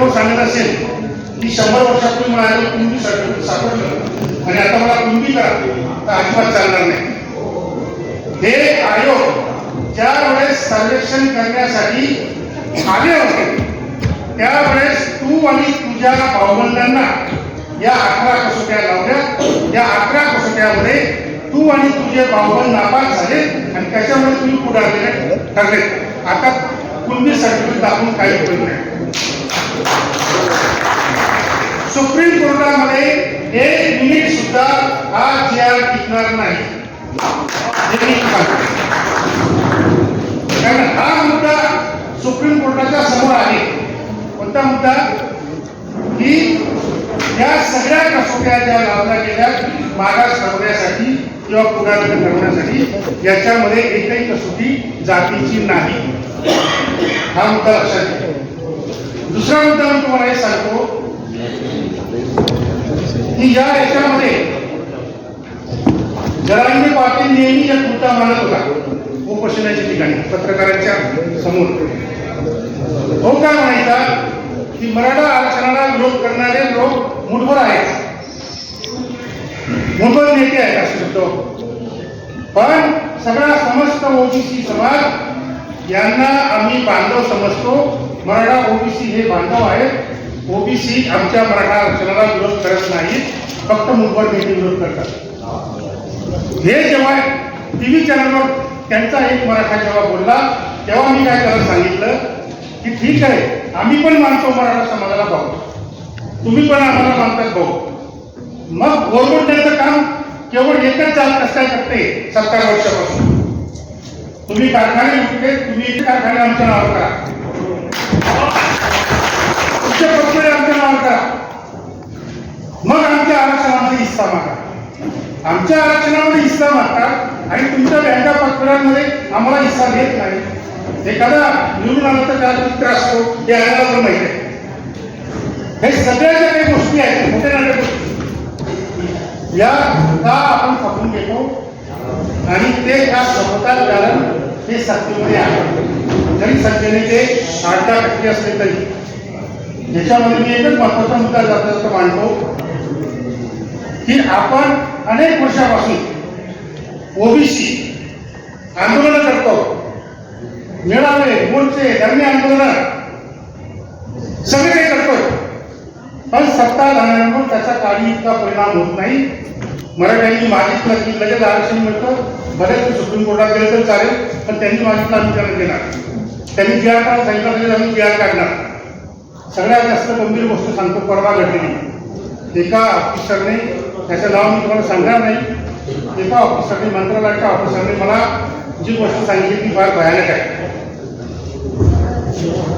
कोण सांगत असेल की शंभर वर्षापूर्वी मला कुंभी सर्टिफिकेट सापडलं आणि आता मला कुंभी करा तर अजिबात चालणार नाही. हे आयोग ज्या वेळेस सर्वेक्षण करण्यासाठी आले होते त्यावेळेस तू आणि तुझ्या भावबंधांना या अकरा कसोट्या लावल्या. या अकरा कसोट्यामध्ये तू आणि तुझे भावबंद नापास झाले आणि त्याच्यामुळे तुम्ही पुढारले ठरले आता कुणबी सर्टिफिकेट दाखवून काही उपयोग नाही सुप्रीम कोर्टामध्ये एक मिनिट सुद्धा हा जी आर टिकणार नाही. कारण हा मुद्दा सुप्रीम कोर्टाच्या समोर आहे. कोणता मुद्दा? की या सगळ्या कसोट्या ज्या लावल्या गेल्या मागास ठरवण्यासाठी किंवा पुढाकार ठरवण्यासाठी याच्यामध्ये एकही कसोटी जातीची नाही. हा मुद्दा लक्षात घ्या. दुसरा मुद्दा मी तुम्हाला हे सांगतो की या याच्यामध्ये जरांगे पाटील नेहमी एक मुद्दा मानत होता उपोषणाच्या ठिकाणी पत्रकारांच्या समोर. हो काय म्हणायचा की मराठा आरक्षणाला विरोध करणारे लोक मुठभर आहेत. मुंबई नेते आहेत असं शब्द पण सगळा समस्त ओबीसी समाज यांना आम्ही बांधव समजतो. मराठा ओबीसी हे बांधव आहेत. ओबीसी आमच्या मराठा आरक्षणाला विरोध करत नाहीत फक्त मुंबई नेते विरोध करतात. हे जेव्हा टी व्ही चॅनलवर त्यांचा एक मराठा जेव्हा बोलला तेव्हा मी काय त्याला सांगितलं की ठीक आहे आम्ही पण मानतो मराठा समाजाला भाऊ. तुम्ही पण आम्हाला मानतात भाऊ. मग गव्हर्नमेंट काम केवळ एकच चाल कसं काय करते सत्तर वर्षापासून. तुम्ही कारखाने उठले तुम्ही कारखाने आमच्या नाव करा. तुमच्या पत्र आमच्या नाव करा. मग आमच्या आरक्षणामध्ये हिस्सा मागा. आमच्या आरक्षणामध्ये हिस्सा मागता आणि तुमच्या बँका पत्रांमध्ये आम्हाला हिस्सा घेत नाही. एखादा निवडून आला तर त्याला किती त्रास असतो हे आम्हाला पण माहिती आहे. हे सगळ्या ज्या काही गोष्टी आहेत मोठ्या मोठ्या गोष्टी या का आपण खपून घेतो. आणि ते ह्या स्वतः कारण ते सत्तेमध्ये आहे. जरी सत्तेने ते आठ दहा टक्के असले तरी. ज्याच्यामध्ये मी एकच महत्त्वाचा मुद्दा जास्त मांडतो. की आपण अनेक वर्षापासून ओबीसी आंदोलन करतो. मेळावे मोर्चे धरणे आंदोलन सगळे काही करतोय. पण सत्ता झाल्यानंतर त्याचा काही इतका परिणाम होत नाही. मराठ्यांनी मागितलं की लगेच आरक्षण मिळतं. बरेच सुप्रीम कोर्टात गेलं तर चालेल पण त्यांनी मागितलं आम्ही त्यांना देणार त्यांनी जी आर काढ सांगितलं लगेच आम्ही जी आर काढणार. सगळ्यात जास्त गंभीर गोष्ट सांगतो परवा घडलेली एका ऑफिसरने त्याचं नाव मी तुम्हाला सांगणार नाही. एका ऑफिसरने मंत्रालयाच्या ऑफिसरने मला जी गोष्ट सांगितली ती फार भयानक आहे.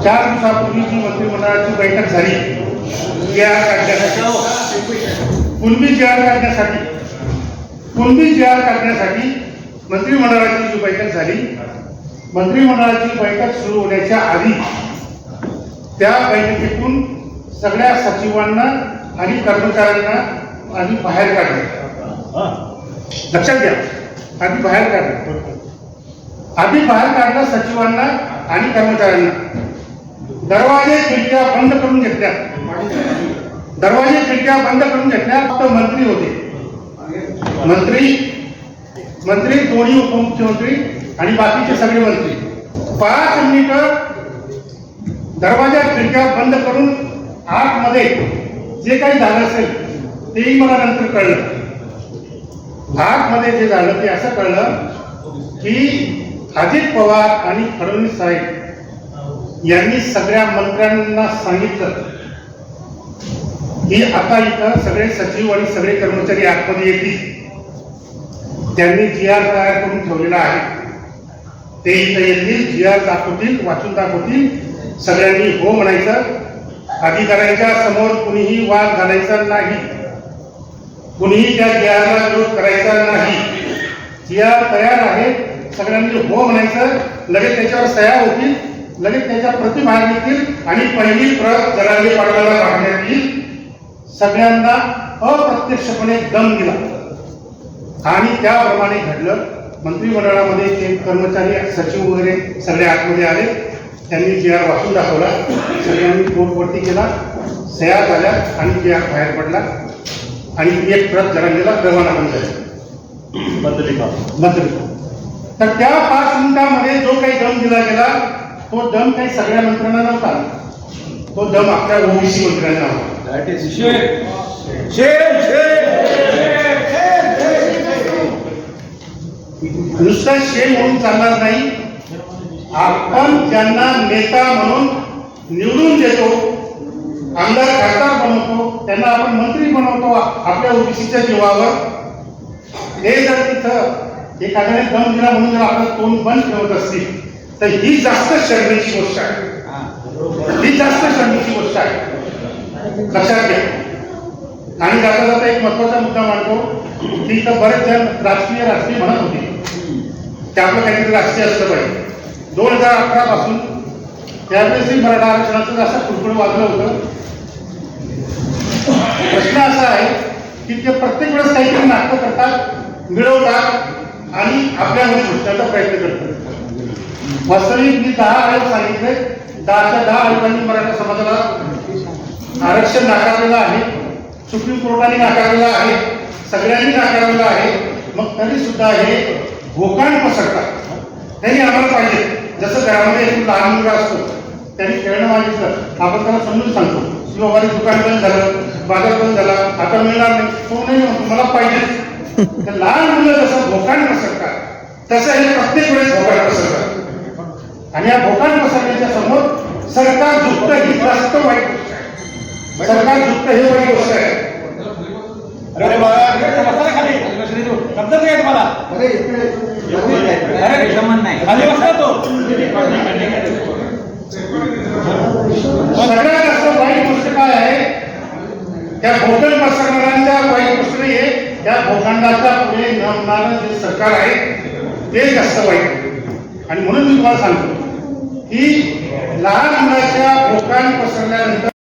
चार दिवसापूर्वी जी मंत्रिमंडळाची बैठक झाली जी आर काढण्यासाठी. पूर्वी जी आर काढण्यासाठी. कुणबी जी आर काढण्यासाठी मंत्रिमंडळाची जी बैठक झाली मंत्रिमंडळाची बैठक सुरू होण्याच्या आधी त्या बैठकीतून सगळ्या सचिवांना आणि कर्मचाऱ्यांना आणि बाहेर काढलं. लक्षात घ्या आधी बाहेर काढलं. आधी बाहेर काढलं सचिवांना आणि कर्मचाऱ्यांना. दरवाजे खिडक्या बंद करून घेतल्या. दरवाजे खिडक्या बंद करून घेतल्या फक्त मंत्री होते. मंत्री मंत्री दोन्ही उपमुख्यमंत्री आणि बाकीचे सगळे मंत्री. पाच मिनिटं दरवाजा खिडक्या बंद करून आतमध्ये जे काही झालं असेल तेही मला नंतर कळलं. आतमध्ये जे झालं ते असं कळलं की अजित पवार आणि फडणवीस साहेब यांनी सगळ्या मंत्र्यांना सांगितलं की आता इथं सगळे सचिव आणि सगळे कर्मचारी आतमध्ये येतील. त्यांनी जी आर तयार करून ठेवलेला आहे. ते इथं येतील जी आर दाखवतील वाचून दाखवतील. सगळ्यांनी हो म्हणायचं. अधिकाऱ्यांच्या समोर कुणीही वाद घालायचा नाही. कुणीही त्या जी आरला विरोध करायचा नाही. जी आर तयार आहे. सगळ्यांनी हो म्हणायचं. लगेच त्याच्यावर सह्या होतील. लगेच त्याच्या प्रति बाहेर निघतील आणि पहिली प्रत जरांगे पाटलाला पाठवण्यात येईल. सगळ्यांना अप्रत्यक्षपणे दम दिला. आणि त्याप्रमाणे घडलं मंत्रिमंडळामध्ये ते कर्मचारी सचिव वगैरे सगळे आतमध्ये आले. त्यांनी जी आर वाचून दाखवला. सगळ्यांनी कोर्टवरती केला. सह्या झाल्या आणि जी आर बाहेर पडला. आणि एक प्रत जरांगीला रवाना पण झाली. मंत्री तर त्या पाच मिनिटामध्ये जो काही दम दिला गेला तो दम काही सगळ्या मंत्र्यांना नव्हता. तो दम आपल्या ओबीसी मंत्र्यांना होता. नुसतं शेण म्हणून चालणार नाही. आपण ज्यांना नेता म्हणून निवडून देतो आमदार खासदार बनवतो त्यांना आपण मंत्री बनवतो आपल्या ओबीसीच्या जीवावर. हे जर तिथं एखाद्याने दम दिला म्हणून जर आपलं तोंड बंद ठेवत असतील तर ही जास्त शर्मेची गोष्ट आहे. ही जास्त शर्मेची गोष्ट आहे. लक्षात घ्या. आणि जाता जाता एक महत्त्वाचा मुद्दा मांडतो. की इथं बरेच जण राजकीय राजकीय म्हणत होते. त्यातलं काहीतरी राष्ट्रीय असलं पाहिजे. दोन हजार अठरा पासून त्यावेळेसही मराठा आरक्षणाचं असं कुरकुड वाजलं होतं. प्रश्न असा आहे की ते प्रत्येक वेळेस काहीतरी नाटकं करतात मिळवतात आणि आपल्यामध्ये घुसण्याचा प्रयत्न करतात. वास्तविक मी दहा आयोग सांगितले. दहाच्या दहा आयोगांनी मराठा समाजाला आरक्षण नाकारलेलं आहे सुप्रीम कोर्टाने नाकारलेलं आहे सगळ्यांनी नाकारलेलं आहे. मग तरी सुद्धा हे भोकाण पसरतात त्यांनी आम्हाला पाहिजे. जसं घरामध्ये एक लहान मुलगा असतो त्यांनी खेळणं मागितलं. आपण त्याला समजून सांगतो. की बाबा दुकान बंद झालं. बाजार बंद झाला. आता मिळणार नाही. तो नाही म्हणतो मला पाहिजे. तर लहान मुलं जसं भोकाण पसरतात तसं हे प्रत्येक वेळेस भोकाण पसरतात. आणि या भोकाण पसरण्याच्या समोर सरकार झुकतं ही जास्त वाईट गोष्ट आहे. सरकार झुकतं हे वाईट गोष्ट आहे अरे बाबा बसा ना खाली समजत नाही तुम्हाला अरे खाली बसला तो. सगळ्यात जास्त वाईट गोष्ट काय आहे? त्या भोकण पसरणाऱ्यांच्या वाईट गोष्ट नाही आहे त्या भोकांडाच्या पुढे न होणारं जे सरकार आहे ते जास्त वाईट आणि म्हणून मी तुम्हाला सांगतो की लहान मुलाच्या भोकाण पसरल्यानंतर